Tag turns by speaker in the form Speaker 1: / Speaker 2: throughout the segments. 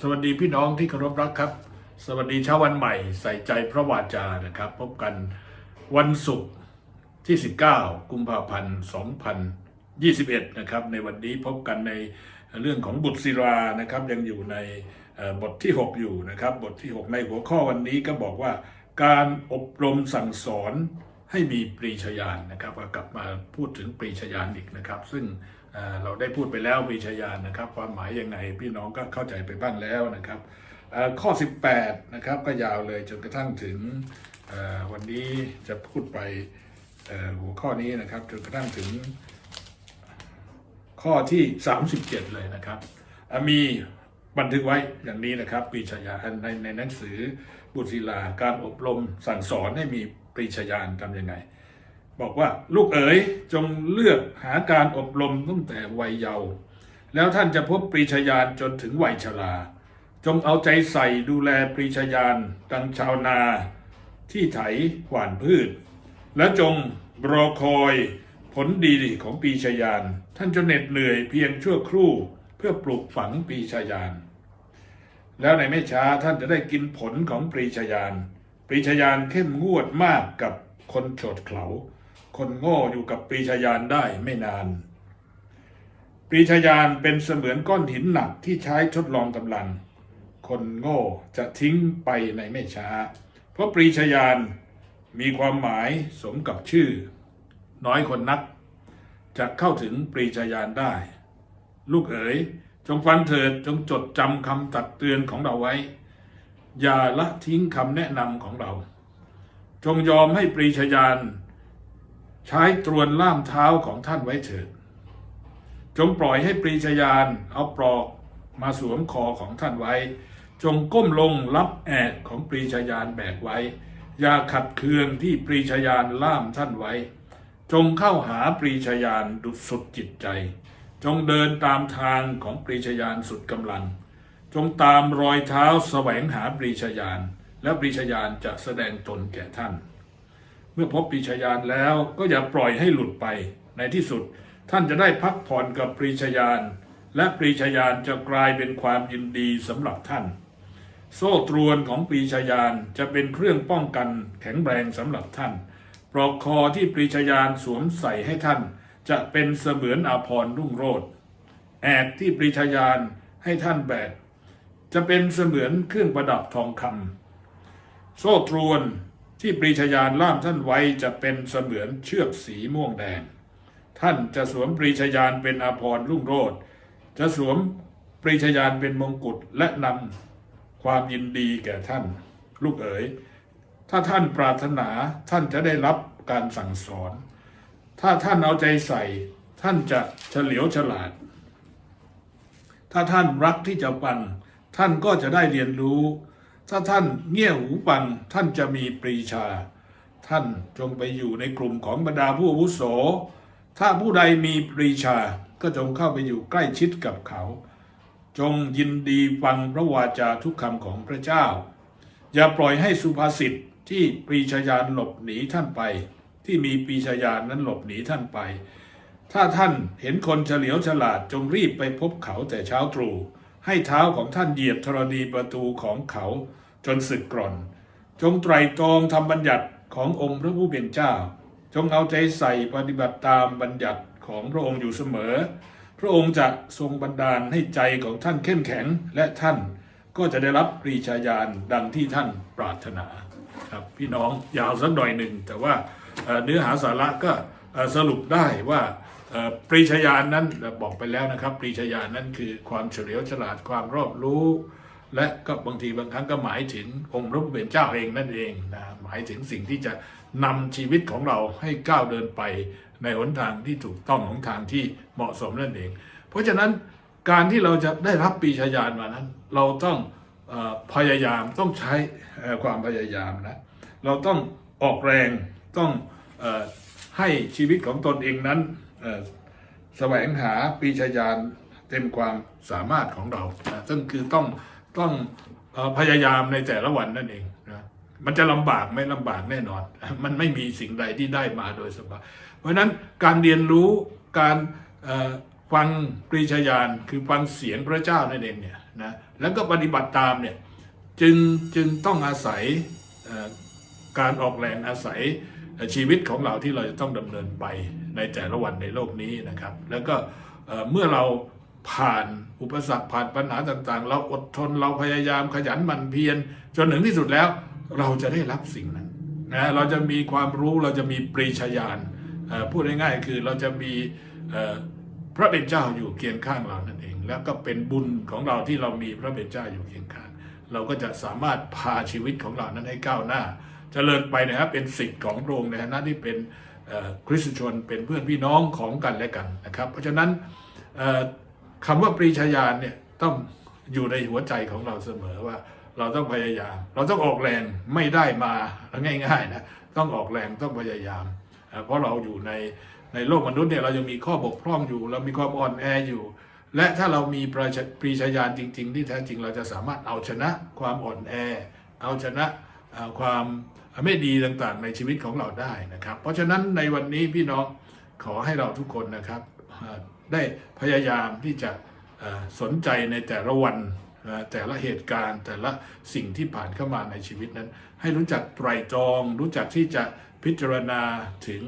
Speaker 1: สวัสดีพี่น้องที่เคารพรักครับ สวัสดีเช้าวันใหม่ใส่ใจพระวาจานะครับ พบกันวันศุกร์ที่ 19 กุมภาพันธ์ 2021 นะครับ ในวันนี้พบกันในเรื่องของบุตรศิรานะครับยังอยู่ในบทที่ 6 อยู่นะครับ บทที่ 6 ในหัวข้อวันนี้ก็บอกว่า การอบรมสั่งสอนให้มีปรีชาญาณนะครับกลับมาพูดถึงปรีชาญาณอีกนะครับ ซึ่ง เราได้พูดไปแล้วปรีชญาณนะครับ ความหมายยังไงพี่น้องก็เข้าใจไปบ้างแล้วนะครับเอ่อข้อ 18 นะครับก็ยาวเลยจนกระทั่งถึงวันนี้จะพูดไปหัวข้อนี้นะครับจนกระทั่งถึงข้อที่ 37 เลยนะครับ มีบันทึกไว้อย่างนี้นะครับปรีชญาในในหนังสือบุตรศิลาการอบรมสั่งสอนให้มีปรีชญาณทำยังไง บอกว่าลูกเอ๋ยจงเลือกหาการอบรมตั้งแต่วัยเยาว์แล้วท่านจะพบปรีชญาณจนถึงวัยชรา จงเอาใจใส่ดูแลปรีชญาณดังชาวนา ที่ไถหว่านพืช และจงรอคอยผลดีของปีชญาณท่านจะเหน็ดเหนื่อยเพียงชั่วครู่เพื่อปลูกฝังปีชญาณแล้วในไม่ช้าท่านจะได้กินผลของปรีชญาณปรีชญาณเข้มงวดมากกับคนโฉดเขลา คนโง่อยู่กับปรีชญาณได้ไม่นาน ปรีชญาณเป็นเสมือนก้อนหินหนักที่ใช้ทดลองกำลัง คนโง่จะทิ้งไปในไม่ช้า เพราะปรีชญาณมีความหมายสมกับชื่อ น้อยคนนัก จะเข้าถึงปรีชญาณได้ ลูกเอ๋ยจงฟังเถิดจงจดจำคำตักเตือนของเราไว้ อย่าละทิ้งคำแนะนำของเรา จงยอมให้ปรีชญาณ ใช้ตรวนล่ามเท้าของท่านไว้เถิด จงปล่อยให้ปรีชญาณเอาปลอกมาสวมคอของท่านไว้ จงก้มลงรับแอกของปรีชญาณแบกไว้ อย่าขัดเคืองที่ปรีชญาณล่ามท่านไว้ จงเข้าหาปรีชญาณดุจสุดจิตใจ จงเดินตามทางของปรีชญาณสุดกำลัง จงตามรอยเท้าแสวงหาปรีชญาณและปรีชญาณจะแสดงตนแก่ท่าน มื่อพบปรีชญาณแล้วก็อย่าปล่อยให้หลุดไป ในที่สุดท่านจะได้พักผ่อนกับปรีชญาณและปรีชญาณจะกลายเป็นความยินดีสำหรับท่าน โซ่ตรวนของปรีชญาณจะเป็นเครื่องป้องกันแข็งแรงสำหรับท่านปลอกคอที่ปรีชญาณสวมใส่ให้ท่าน จะเป็นเสมือนอาภรณ์รุ่งโรจน์แอกที่ปรีชญาณให้ท่านแบกจะเป็นเสมือนเครื่องประดับทองคำโซ่ตรวน ที่ปรีชญาณล่ามท่านไว้จะเป็นเสมือนเชือกสีม่วงแดง ท่านจะสวมปรีชญาณเป็นอาภรณ์รุ่งโรจน์จะสวมปรีชญาณเป็นมงกุฎและนำความยินดีแก่ท่าน ลูกเอ๋ยถ้าท่านปรารถนาท่านจะได้รับการสั่งสอน ถ้าท่านเอาใจใส่ ท่านจะเฉลียวฉลาด ถ้าท่านรักที่จะฟังท่านก็จะได้เรียนรู้ ถ้าท่านเงี่ยหูฟังท่านจะมีปรีชา ท่านจงไปอยู่ในกลุ่มของบรรดาผู้อาวุโส ถ้าผู้ใดมีปรีชาก็จงเข้าไปอยู่ใกล้ชิดกับเขา จงยินดีฟังพระวาจาทุกคำของพระเจ้า อย่าปล่อยให้สุภาษิตที่ปรีชญาณหลบหนีท่านไป ที่มีปรีชญาณนั้นหลบหนีท่านไป ถ้าท่านเห็นคนเฉลียวฉลาดจงรีบไปพบเขาแต่เช้าตรู่ให้เท้าของท่านเหยียบธรณีประตูของเขา จนสึกกร่อน จงไตรตรองทำบัญญัติขององค์พระผู้เป็นเจ้า จงเอาใจใส่ปฏิบัติตามบัญญัติของพระองค์อยู่เสมอ พระองค์จะทรงบันดาลให้ใจของท่านเข้มแข็งและท่านก็จะได้รับปรีชาญาณดังที่ท่านปรารถนาครับพี่น้องยาวสักหน่อยหนึ่ง แต่ว่าเนื้อหาสาระก็สรุปได้ว่าปรีชาญาณนั้นบอกไปแล้วนะครับ ปรีชาญาณนั้นคือความเฉลียวฉลาดความรอบรู้ และก็บางทีบางครั้งก็หมายถึงองค์พระผู้เป็นเจ้าเองนั่นเองนะหมายถึงสิ่งที่จะนำชีวิตของเราให้ก้าวเดินไปในหนทางที่ถูกต้องของทางที่เหมาะสมนั่นเอง เพราะฉะนั้นการที่เราจะได้รับปีชาญาณมานั้น เราต้องอพยายามต้องใช้ความพยายามนะเราต้องออกแรงต้องอให้ชีวิตของตนเองนั้นแสวงหาปีชาญาณเต็มความสามารถของเรา ซึ่งคือต้อง ต้องอพยายามในแต่ละวันนั่นเองนะมันจะลำบากไม่ลำบากแน่นอน มันไม่มีสิ่งใดที่ได้มาโดยสบายเพราะฉะนั้นการเรียนรู้การฟังปรีชาญาณคือฟังเสียงพระเจ้านั่นเองเนี่ยนะแล้วก็ปฏิบัติตามเนี่ยจึงจึงต้องอาศัยการออกแรงอาศัยชีวิตของเราที่เราจะต้องดำเนินไปในแต่ละวันในโลกนี้นะครับ แล้วก็เมื่อเรา ผ่านอุปสรรคผ่านปัญหาต่างๆ เราอดทนเราพยายามขยันหมั่นเพียรจนถึงที่สุดแล้ว เราจะได้รับสิ่งนั้นนะเราจะมีความรู้เราจะมีปรีชาญาณพูดง่ายๆคือเราจะมีพระเป็นเจ้าอยู่เคียงข้างเรานั่นเอง แล้วก็เป็นบุญของเราที่เรามีพระเป็นเจ้าอยู่เคียงข้าง เราก็จะสามารถพาชีวิตของเรานั้นให้ก้าวหน้าจเจริญไปนะครับเป็นสิทธิ์ของพระองค์ในฐานะที่เป็นคริสตชนเป็นเพื่อนพี่น้องของกันและกันนะครับ เพราะฉะนั้น คำว่าปรีชาญาณเนี่ยต้องอยู่ในหัวใจของเราเสมอว่า เราต้องพยายาม เราต้องออกแรงไม่ได้มาง่ายๆนะต้องออกแรงต้องพยายาม เพราะเราอยู่ในในโลกมนุษย์เนี่ยเรายังมีข้อบกพร่องอยู่ เรามีความอ่อนแออยู่ และถ้าเรามีปร,ปรีชาญาณจริง ๆ ที่แท้จริงเราจะสามารถเอาชนะความอ่อนแอ เอาชนะความไม่ดีต่างๆ ในชีวิตของเราได้นะครับ เพราะฉะนั้นในวันนี้พี่น้องขอให้เราทุกคนนะครับ ได้พยายามที่จะสนใจในแต่ละวันแต่ละเหตุการณ์แต่ละสิ่งที่ผ่านเข้ามาในชีวิตนั้น ให้รู้จักไตรตรอง รู้จักที่จะพิจารณาถึง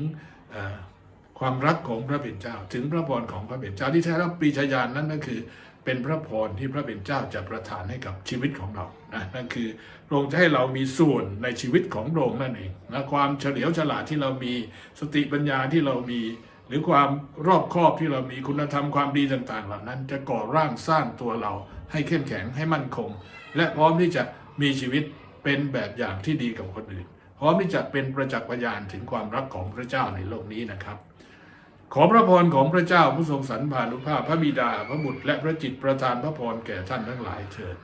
Speaker 1: ความรักของพระเป็นเจ้า ถึงพระพรของพระเป็นเจ้าที่แท้แล้วปรีชาญาณนั้นก็คือ เป็นพระพรที่พระเป็นเจ้าจะประทานให้กับชีวิตของเรานะนั่นคือพระองค์จะให้เรามีส่วนในชีวิตของพระองค์นั่นเองนะความเฉลียวฉลาดที่เรามีสติปัญญาที่เรามี รือความรอบคอบที่เรามีคุณธรรมความดีต่างๆ เหล่านั้น จะก่อร่างสร้างตัวเราให้เข้มแข็งให้มั่นคง และพร้อมที่จะมีชีวิตเป็นแบบอย่างที่ดีกับคนอื่น พร้อมที่จะเป็นประจักษ์พยานถึงความรักของพระเจ้าในโลกนี้นะครับ ขอพระพรของพระเจ้าผู้ทรงสรรพานุภาพพระบิดาพระบุตรและพระจิตประทานพระพรแก่ท่านทั้งหลายเถิด